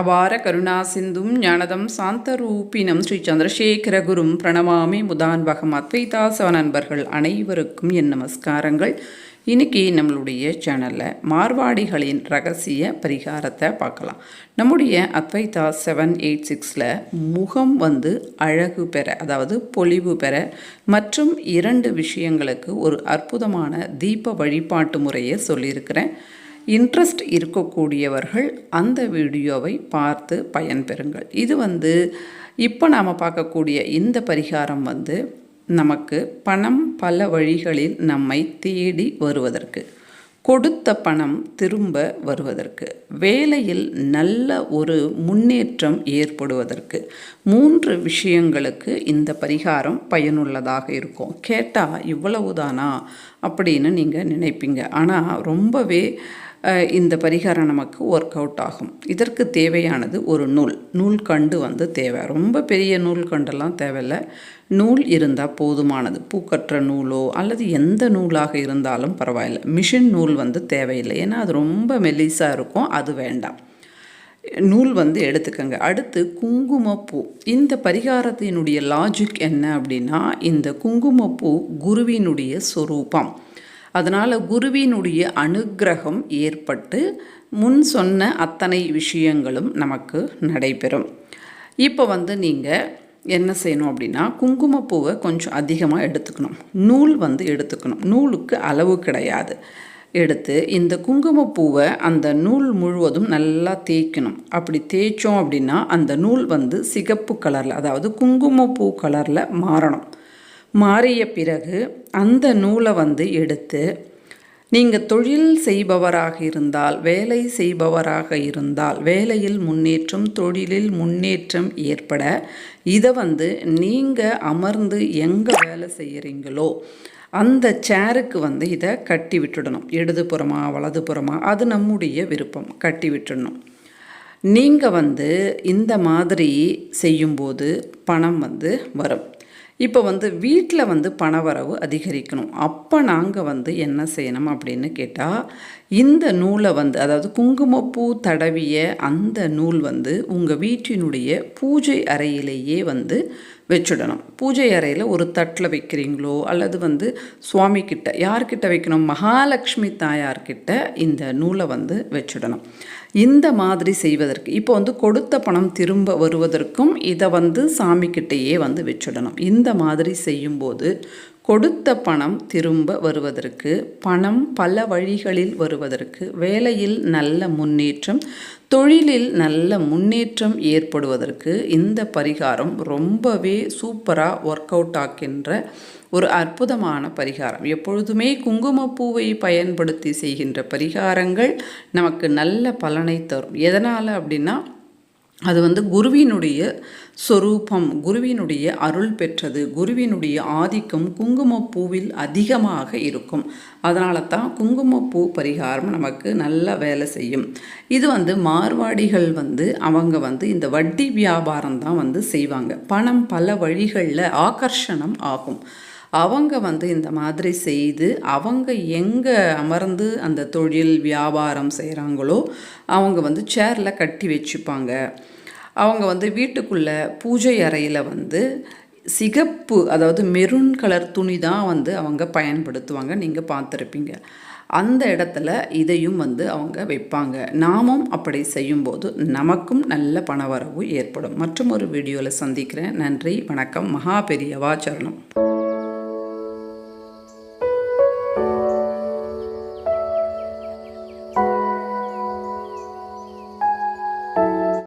அபார கருணா சிந்தும் ஞானதம் சாந்தரூபினம் ஸ்ரீ சந்திரசேகரகுரும் பிரணமாமி முதான்பகம் அத்வைதாசவ நண்பர்கள் அனைவருக்கும் என் நமஸ்காரங்கள். இன்னைக்கு நம்மளுடைய சேனலில் மார்வாடிகளின் ரகசிய பரிகாரத்தை பார்க்கலாம். நம்முடைய அத்வைதா செவன் எயிட் சிக்ஸில் முகம் வந்து அழகு பெற அதாவது பொலிவு பெற மற்றும் இரண்டு விஷயங்களுக்கு ஒரு அற்புதமான தீப வழிபாட்டு முறையை சொல்லியிருக்கிறேன். இன்ட்ரெஸ்ட் இருக்கக்கூடியவர்கள் அந்த வீடியோவை பார்த்து பயன்பெறுங்கள். இது வந்து இப்போ நாம் பார்க்கக்கூடிய இந்த பரிகாரம் வந்து நமக்கு பணம் பல வழிகளில் நம்மை தேடி வருவதற்கு கொடுத்த பணம் திரும்ப வருவதற்கு வேலையில் நல்ல ஒரு முன்னேற்றம் ஏற்படுவதற்கு மூன்று விஷயங்களுக்கு இந்த பரிகாரம் பயனுள்ளதாக இருக்கும். கேட்டால் இவ்வளவுதானா அப்படின்னு நீங்கள் நினைப்பீங்க. ஆனால் ரொம்பவே இந்த பரிகாரம் நமக்கு ஒர்க் அவுட் ஆகும். இதற்கு தேவையானது ஒரு நூல். நூல் கண்டு வந்து தேவை. ரொம்ப பெரிய நூல் கண்டெல்லாம் தேவையில்லை. நூல் இருந்தால் போதுமானது. பூக்கற்ற நூலோ அல்லது எந்த நூலாக இருந்தாலும் பரவாயில்லை. மிஷின் நூல் வந்து தேவையில்லை. ஏன்னா அது ரொம்ப மெலிசாக இருக்கும். அது வேண்டாம். நூல் வந்து எடுத்துக்கங்க. அடுத்து குங்குமப்பூ. இந்த பரிகாரத்தினுடைய லாஜிக் என்ன அப்படின்னா இந்த குங்குமப்பூ குருவினுடைய சொரூபம். அதனால் குருவினுடைய அனுக்கிரகம் ஏற்பட்டு முன் சொன்ன அத்தனை விஷயங்களும் நமக்கு நடைபெறும். இப்போ வந்து நீங்கள் என்ன செய்யணும் அப்படின்னா குங்குமப்பூவை கொஞ்சம் அதிகமாக எடுத்துக்கணும். நூல் வந்து எடுத்துக்கணும். நூலுக்கு அளவு கிடையாது. எடுத்து இந்த குங்குமப்பூவை அந்த நூல் முழுவதும் நல்லா தேய்க்கணும். அப்படி தேய்ச்சோம் அப்படின்னா அந்த நூல் வந்து சிகப்பு கலரில் அதாவது குங்குமப்பூ கலரில் மாறணும். மாறிய பிறகு அந்த நூலை வந்து எடுத்து நீங்கள் தொழில் செய்பவராக இருந்தால் வேலை செய்பவராக இருந்தால் வேலையில் முன்னேற்றம் தொழிலில் முன்னேற்றம் ஏற்பட இதை வந்து நீங்கள் அமர்ந்து எங்கே வேலை செய்கிறீங்களோ அந்த சேருக்கு வந்து இதை கட்டி விட்டுடணும். இடதுபுறமா வலதுபுறமா அது நம்முடைய விருப்பம். கட்டி விட்டுடணும். நீங்கள் வந்து இந்த மாதிரி செய்யும்போது பணம் வந்து வரும். இப்போ வந்து வீட்டில் வந்து பணவரவு அதிகரிக்கணும். அப்போ நாங்கள் வந்து என்ன செய்யணும் அப்படின்னு கேட்டால் இந்த நூலை வந்து அதாவது குங்குமப்பூ தடவிய அந்த நூல் வந்து உங்கள் வீட்டினுடைய பூஜை அறையிலேயே வந்து வச்சுடணும். பூஜை அறையில் ஒரு தட்டில் வைக்கிறீங்களோ அல்லது வந்து சுவாமி கிட்ட யார்கிட்ட வைக்கணும்? மகாலட்சுமி தாயார்கிட்ட இந்த நூலை வந்து வச்சுடணும். இந்த மாதிரி செய்வதற்கு இப்போ வந்து கொடுத்த பணம் திரும்ப வருவதற்கும் இதை வந்து சாமிக்கிட்டேயே வந்து வச்சுடணும். இந்த மாதிரி செய்யும்போது கொடுத்த பணம் திரும்ப வருவதற்கு பணம் பல வழிகளில் வருவதற்கு வேலையில் நல்ல முன்னேற்றம் தொழிலில் நல்ல முன்னேற்றம் ஏற்படுவதற்கு இந்த பரிகாரம் ரொம்பவே சூப்பராக ஒர்க் அவுட் ஆக்கின்ற ஒரு அற்புதமான பரிகாரம். எப்பொழுதுமே குங்குமப்பூவை பயன்படுத்தி செய்கின்ற பரிகாரங்கள் நமக்கு நல்ல பலனை தரும். எதனால் அப்படின்னா அது வந்து குருவினுடைய சொரூபம் குருவினுடைய அருள் பெற்றது குருவினுடைய ஆதிக்கம் குங்குமப்பூவில் அதிகமாக இருக்கும். அதனால தான் குங்குமப்பூ பரிகாரம் நமக்கு நல்ல வேலை செய்யும். இது வந்து மார்வாடிகள் வந்து அவங்க வந்து இந்த வட்டி வியாபாரம் தான் வந்து செய்வாங்க. பணம் பல வழிகளில் ஆகர்ஷணம் ஆகும். அவங்க வந்து இந்த மாதிரி செய்து அவங்க எங்கே அமர்ந்து அந்த தொழில் வியாபாரம் செய்கிறாங்களோ அவங்க வந்து சேரில் கட்டி வச்சுப்பாங்க. அவங்க வந்து வீட்டுக்குள்ளே பூஜை அறையில் வந்து சிகப்பு அதாவது மெரூன் கலர் துணி தான் வந்து அவங்க பயன்படுத்துவாங்க. நீங்கள் பார்த்துருப்பீங்க. அந்த இடத்துல இதையும் வந்து அவங்க வைப்பாங்க. நாமும் அப்படி செய்யும்போது நமக்கும் நல்ல பணவரவு ஏற்படும். மற்றும் ஒரு வீடியோவில் சந்திக்கிறேன். நன்றி வணக்கம். மகா பெரியவா சரணம்.